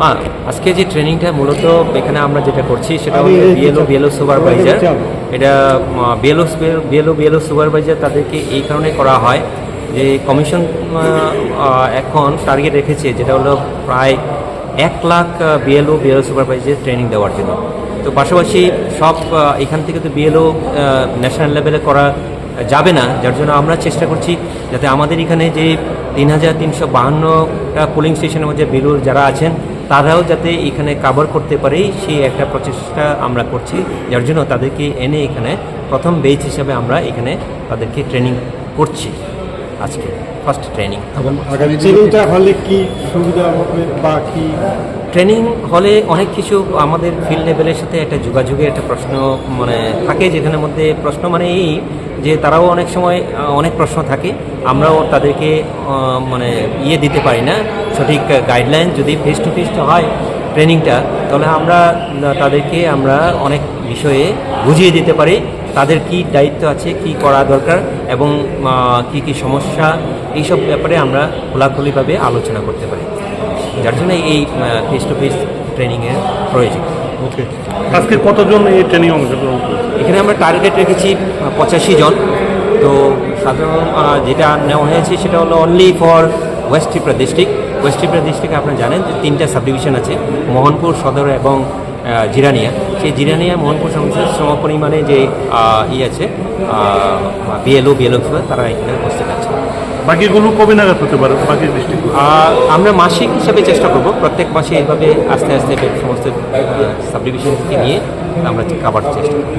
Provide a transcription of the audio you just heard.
হ্যাঁ আজকে যে ট্রেনিংটা মূলত এখানে আমরা যেটা করছি সেটা হলো বিএলও বিএলও সুপারভাইজার। এটা বিএলও বিএলও বিএলও সুপারভাইজার তাদেরকে এই কারণে করা হয় যে কমিশন এখন টার্গেট রেখেছে যেটা হলো প্রায় এক lakh BLO BLO supervisor training দেওয়ার জন্য। তো পাশাপাশি সব এখান থেকে তো বিএলও ন্যাশনাল লেভেলে করা যাবে না যার জন্য আমরা চেষ্টা করছি যাতে আমাদের এখানে যে তিন হাজার তিনশো বাহান্নটা পোলিং স্টেশনের মধ্যে বেলুর যারা আছেন তারাও যাতে এখানে কাভার করতে পারে, সেই একটা প্রচেষ্টা আমরা করছি। যার জন্য তাদেরকে এনে এখানে প্রথম বেচ হিসাবে আমরা এখানে তাদেরকে ট্রেনিং করছি। আজকে ফার্স্ট ট্রেনিং এবং আগামী ট্রেনিংটা হলে কি সুবিধা হবে বা কি? ট্রেনিং হলে অনেক কিছু আমাদের ফিল্ড লেভেলের সাথে একটা যোগাযোগের একটা প্রশ্ন মানে থাকে যেখানের মধ্যে প্রশ্ন মানে এই যে তারাও অনেক সময় অনেক প্রশ্ন থাকে। আমরাও তাদেরকে মানে ইয়ে দিতে পারি না। সঠিক গাইডলাইন যদি ফেস টু ফেস হয় ট্রেনিংটা তাহলে আমরা তাদেরকে আমরা অনেক বিষয়ে বুঝিয়ে দিতে পারি। তাদের কি দায়িত্ব আছে কি করা দরকার এবং কি কি সমস্যা এইসব ব্যাপারে আমরা খোলাখুলিভাবে আলোচনা করতে পারি। যার জন্য এই ফেস টু ফেস ট্রেনিংয়ের প্রয়োজন। ওকে আজকে কতজন এই ট্রেনিং অংশগ্রহণ এখানে আমরা টার্গেট রেখেছি পঁচাশি জন। তো সাধারণ যেটা নেওয়া হয়েছে সেটা হলো only for West Tripura district West Tripura ডিস্ট্রিক্টে আপনারা জানেন যে তিনটা সাবডিভিশন আছে মোহনপুর সদর এবং জিরানিয়া। সেই জিরানিয়া মোহনপুর সংসদ সম পরিমাণে যে ই আছে বিএলও বিএলও তারা এখানে উপস্থিত আছে। বাকিগুলো কবে নাগাদ হতে পারে? বাকি ডিস্ট্রিক্ট আমরা মাসিক হিসাবে চেষ্টা করব। প্রত্যেক মাসে এইভাবে আস্তে আস্তে সমস্ত সাবডিভিশন থেকে নিয়ে আমরা কাবার চেষ্টা করব।